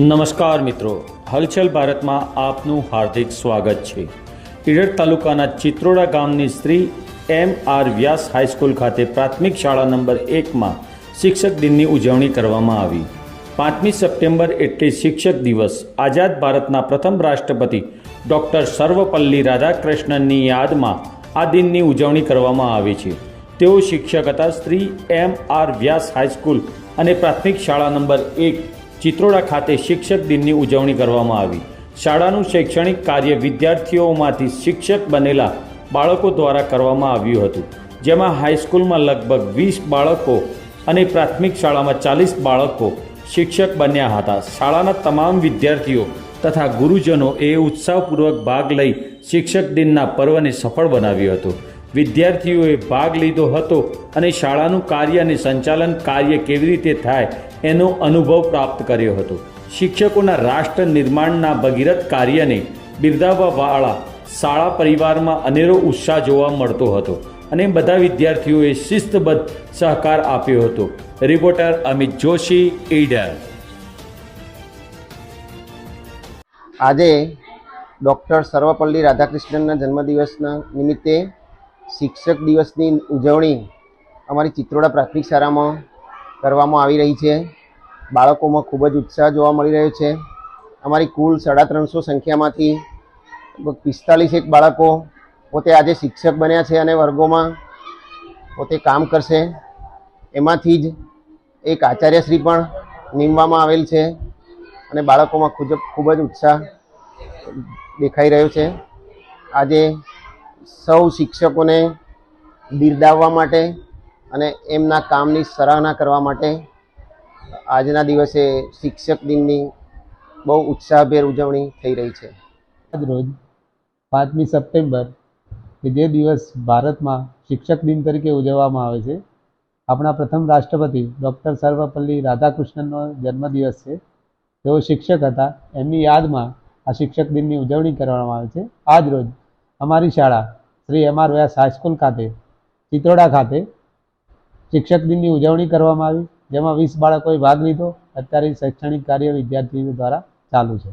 નમસ્કાર મિત્રો. હલચલ ભારતમાં આપનું હાર્દિક સ્વાગત છે. ઈડર તાલુકાના ચિત્રોડા ગામની Shri M R Vyas high school ખાતે પ્રાથમિક શાળા નંબર એકમાં શિક્ષક દિનની ઉજવણી કરવામાં આવી. પાંચમી સપ્ટેમ્બર એટલે શિક્ષક દિવસ. આઝાદ ભારતના પ્રથમ રાષ્ટ્રપતિ ડૉક્ટર સર્વપલ્લી રાધાકૃષ્ણનની યાદમાં આ દિનની ઉજવણી કરવામાં આવે છે. તેઓ શિક્ષક હતા Shri M R Vyas high school અને પ્રાથમિક શાળા નંબર એક. ચિત્રોડા ખાતે શિક્ષક દિનની ઉજવણી કરવામાં આવી. શાળાનું શૈક્ષણિક કાર્ય વિદ્યાર્થીઓમાંથી શિક્ષક બનેલા બાળકો દ્વારા કરવામાં આવ્યું હતું. જેમાં હાઈસ્કૂલમાં લગભગ વીસ બાળકો અને પ્રાથમિક શાળામાં ચાલીસ બાળકો શિક્ષક બન્યા હતા. શાળાના તમામ વિદ્યાર્થીઓ તથા ગુરુજનો એ ઉત્સાહપૂર્વક ભાગ લઈ શિક્ષક દિનના પર્વને સફળ બનાવ્યું હતો. વિદ્યાર્થીઓએ ભાગ લીધો હતો અને શાળાનું કાર્ય અને સંચાલન કાર્ય કેવી રીતે થાય એનો અનુભવ પ્રાપ્ત કર્યો હતો. શિક્ષકોના રાષ્ટ્ર નિર્માણના ભગીરથ કાર્યને બિરદાવવાવાળા શાળા પરિવારમાં અનેરો ઉત્સાહ જોવા મળતો હતો અને બધા વિદ્યાર્થીઓએ શિસ્તબદ્ધ સહકાર આપ્યો હતો. રિપોર્ટર અમિત જોશી, ઈડર. આજે ડૉક્ટર સર્વપલ્લી રાધાકૃષ્ણનના જન્મદિવસના નિમિત્તે શિક્ષક દિવસની ઉજવણી અમારી ચિત્રોડા પ્રાથમિક શાળામાં કરવામાં આવી રહી છે. બાળકોમાં ખૂબ જ ઉત્સાહ જોવા મળી રહ્યો છે. અમારી કુલ સાડા ત્રણસો સંખ્યામાંથી લગભગ પિસ્તાલીસ એક બાળકો પોતે આજે શિક્ષક બન્યા છે અને વર્ગોમાં પોતે કામ કરશે. એમાંથી જ એક આચાર્યશ્રી પણ નીમવામાં આવેલ છે અને બાળકોમાં ખૂબ ખૂબ જ ઉત્સાહ દેખાઈ રહ્યો છે. આજે સૌ શિક્ષકોને બિરદાવવા માટે અને એમના કામની સરાહના કરવા માટે આજના દિવસે શિક્ષક દિનની બહુ ઉત્સાહભેર ઉજવણી થઈ રહી છે. આજ રોજ પાંચમી સપ્ટેમ્બર, કે જે દિવસ ભારતમાં શિક્ષક દિન તરીકે ઉજવવામાં આવે છે, આપણા પ્રથમ રાષ્ટ્રપતિ ડૉક્ટર સર્વપલ્લી રાધાકૃષ્ણનનો જન્મદિવસ છે. તેઓ શિક્ષક હતા. એમની યાદમાં આ શિક્ષક દિનની ઉજવણી કરવામાં આવે છે. આજ રોજ અમારી શાળા, Shri M R Vyas high school ખાતે, ચિત્રોડા ખાતે શિક્ષક દિનની ઉજવણી કરવામાં આવી, જેમાં વીસ બાળકોએ ભાગ લીધો. અત્યારે શૈક્ષણિક કાર્ય વિદ્યાર્થીઓ દ્વારા ચાલુ છે.